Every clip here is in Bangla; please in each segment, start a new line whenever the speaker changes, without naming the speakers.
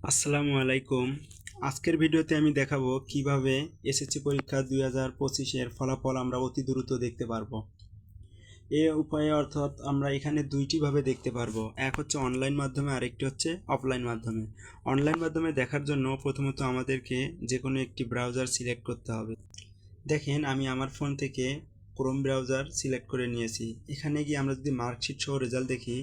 আসসালামু আলাইকুম। আজকের ভিডিওতে আমি দেখাবো কীভাবে এসএসসি পরীক্ষা দুই হাজার পঁচিশের ফলাফল আমরা অতি দ্রুত দেখতে পারব। এ উপায়ে অর্থাৎ আমরা এখানে দুইটিভাবে দেখতে পারব। এক হচ্ছে অনলাইন মাধ্যমে, আরেকটি হচ্ছে অফলাইন মাধ্যমে। অনলাইন মাধ্যমে দেখার জন্য প্রথমত আমাদেরকে যে কোনো একটি ব্রাউজার সিলেক্ট করতে হবে। দেখেন, আমি আমার ফোন থেকে ক্রোম ব্রাউজার সিলেক্ট করে নিয়েছি। এখানে গিয়ে আমরা যদি মার্কশিট সহ রেজাল্ট দেখি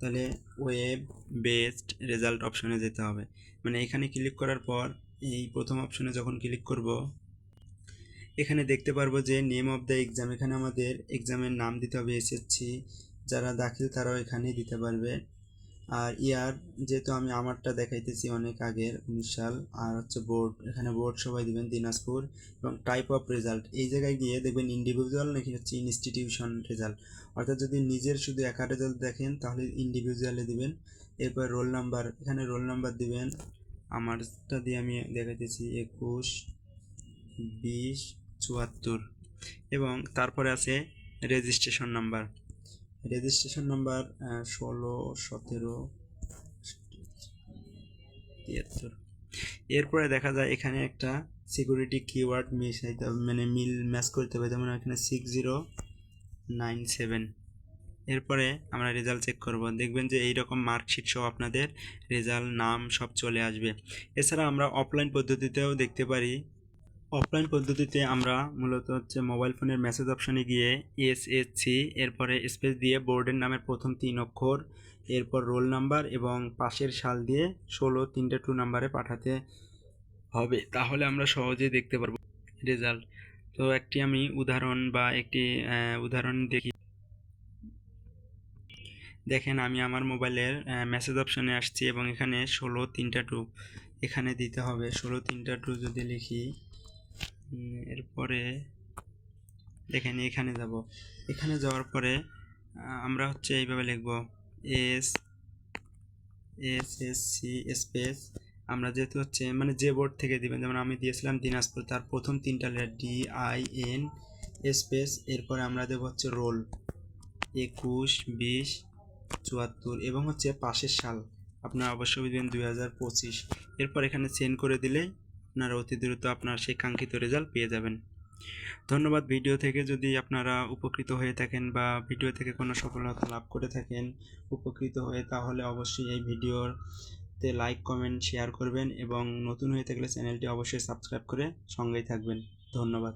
তাহলে ওয়েব বেস্ট রেজাল্ট অপশনে যেতে হবে। মানে এখানে ক্লিক করার পর এই প্রথম অপশনে যখন ক্লিক করব, এখানে দেখতে পারব যে নেম অফ দ্য এক্সাম এখানে আমাদের এক্সামের নাম দিতে হবে এসএসসি যারা দাখিল তারাও এখানে দিতে পারবে। আর ইয়ার যেহেতু আমি আমারটা দেখাইতেছি অনেক আগের উনিশ সাল আর হচ্ছে বোর্ড, এখানে বোর্ড সবাই দিবেন, দিনাজপুর এবং টাইপ অফ রেজাল্ট এই জায়গায় গিয়ে দেখবেন ইন্ডিভিজুয়াল নাকি হচ্ছে ইনস্টিটিউশন রেজাল্ট অর্থাৎ যদি নিজের শুধু একা রেজাল্ট দেখেন, তাহলে ইন্ডিভিজুয়ালে দিবেন। এরপর রোল নাম্বার এখানে রোল নাম্বার দিবেন। আমারটা দিয়ে আমি দেখাইতেছি একুশ, বিশ, চুয়াত্তর। এবং তারপরে আছে রেজিস্ট্রেশন নাম্বার রেজিস্ট্রেশন নাম্বার ষোলো, সতেরো, তিয়াত্তর। এরপরে দেখা যায় এখানে একটা সিকিউরিটি কিওয়ার্ড হবে মানে মিল ম্যাচ করতে হবে, যেমন এখানে সিক্স জিরো নাইন সেভেন এরপরে আমরা রেজাল্ট চেক করব, দেখবেন যে এই রকম মার্কশিট সহ আপনাদের রেজাল্ট নাম সব চলে আসবে। এছাড়া আমরা অফলাইন পদ্ধতিতেও দেখতে পারি অফলাইন পদ্ধতিতে আমরা মূলত হচ্ছে মোবাইল ফোনের মেসেজ অপশনে গিয়ে এস এস সি এরপরে স্পেস দিয়ে বোর্ডের নামের প্রথম তিন অক্ষর, এরপর রোল নাম্বার এবং পাশের সাল দিয়ে ষোলো তিনটে টু নাম্বারে পাঠাতে হবে। তাহলে আমরা সহজেই দেখতে পারব রেজাল্ট তো একটি আমি উদাহরণ বা একটি উদাহরণ দেখি। দেখেন, আমি আমার মোবাইলের মেসেজ অপশানে আসছি এবং এখানে ষোলো তিনটা টু এখানে দিতে হবে। ষোলো তিনটা টু যদি লিখি এরপরে দেখেন এখানে যাব। এখানে যাওয়ার পরে আমরা হচ্ছে এইভাবে লিখব S S S, C, space. আমরা যেহেতু হচ্ছে মানে যে বোর্ড থেকে দিবেন, যেমন আমি দিয়েছিলাম দিনাজপুর, তার প্রথম তিনটা letter D, I, N, space. এরপরে আমরা দেবো হচ্ছে রোল, একুশ, বিশ, চুয়াত্তর এবং হচ্ছে পাশের সাল। আপনারা অবশ্যই দিবেন দুই হাজার পঁচিশ। এরপর এখানে সেন্ড করে দিলে আপনারা অতি দ্রুত আপনার সেই কাঙ্ক্ষিত রেজাল্ট পেয়ে যাবেন। ধন্যবাদ ভিডিও থেকে যদি আপনারা উপকৃত হয়ে থাকেন বা ভিডিও থেকে কোনো সফলতা লাভ করে থাকেন, উপকৃত হয়ে তাহলে অবশ্যই এই ভিডিওতে লাইক কমেন্ট শেয়ার করবেন এবং নতুন হয়ে থাকলে চ্যানেলটি অবশ্যই সাবস্ক্রাইব করে সঙ্গেই থাকবেন। ধন্যবাদ।